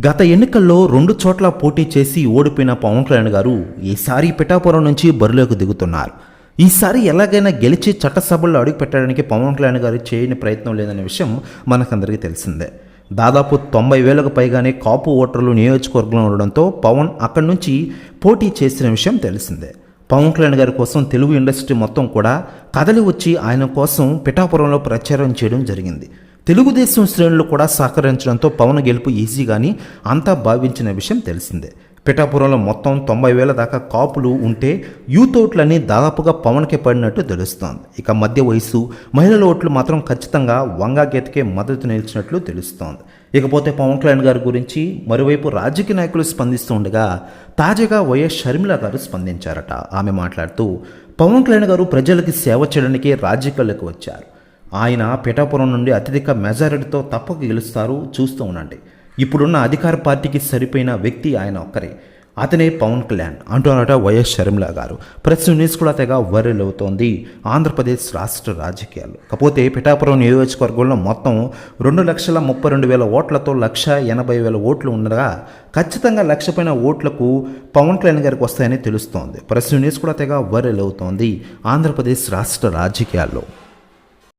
గత ఎన్నికల్లో రెండు చోట్ల పోటీ చేసి ఓడిపోయిన పవన్ కళ్యాణ్ గారు ఈసారి పిఠాపురం నుంచి బరిలోకి దిగుతున్నారు. ఈసారి ఎలాగైనా గెలిచి చట్టసభల్లో అడుగు పెట్టడానికి పవన్ కళ్యాణ్ గారు చేయని ప్రయత్నం లేదనే విషయం మనకందరికీ తెలిసిందే. దాదాపు తొంభై వేలకు పైగానే కాపు ఓటర్లు నియోజకవర్గంలో ఉండడంతో పవన్ అక్కడి నుంచి పోటీ చేసిన విషయం తెలిసిందే. పవన్ కళ్యాణ్ గారి కోసం తెలుగు ఇండస్ట్రీ మొత్తం కూడా కదలి వచ్చి ఆయన కోసం పిఠాపురంలో ప్రచారం చేయడం జరిగింది. తెలుగుదేశం శ్రేణులు కూడా సహకరించడంతో పవన్ గెలుపు ఈజీగాని అంతా భావించిన విషయం తెలిసిందే. పిఠాపురంలో మొత్తం తొంభై వేల దాకా కాపులు ఉంటే యూత్ ఓట్లన్నీ దాదాపుగా పవన్కే పడినట్టు తెలుస్తోంది. ఇక మధ్య వయసు మహిళల ఓట్లు మాత్రం ఖచ్చితంగా వంగా గీతకే మద్దతు నిలిచినట్లు తెలుస్తోంది. ఇకపోతే పవన్ కళ్యాణ్ గారి గురించి మరోవైపు రాజకీయ నాయకులు స్పందిస్తుండగా తాజాగా వైఎస్ షర్మిల గారు స్పందించారట. ఆమె మాట్లాడుతూ పవన్ కళ్యాణ్ గారు ప్రజలకి సేవ చేయడానికి రాజకీయాలకు వచ్చారు. ఆయన పిఠాపురం నుండి అత్యధిక మెజారిటీతో తప్పక గెలుస్తారు చూస్తూ ఉండండి. ఇప్పుడున్న అధికార పార్టీకి సరిపోయిన వ్యక్తి ఆయన ఒక్కరే. అతనే Pawan Kalyan అంటున్నారట YS Sharmila garu. Press news కూడా తెగ వైరల్ అవుతోంది. ఆంధ్రప్రదేశ్ రాష్ట్ర రాజకీయాలు. కాకపోతే పిఠాపురం నియోజకవర్గంలో మొత్తం రెండు లక్షల ముప్పై రెండు వేల ఓట్లతో లక్ష ఎనభై వేల ఓట్లు ఉండగా ఖచ్చితంగా లక్ష పైన ఓట్లకు పవన్ కళ్యాణ్ గారికి వస్తాయని తెలుస్తోంది. ప్రెస్ న్యూస్ కూడా తెగ వైరల్ అవుతోంది ఆంధ్రప్రదేశ్ రాష్ట్ర రాజకీయాల్లో.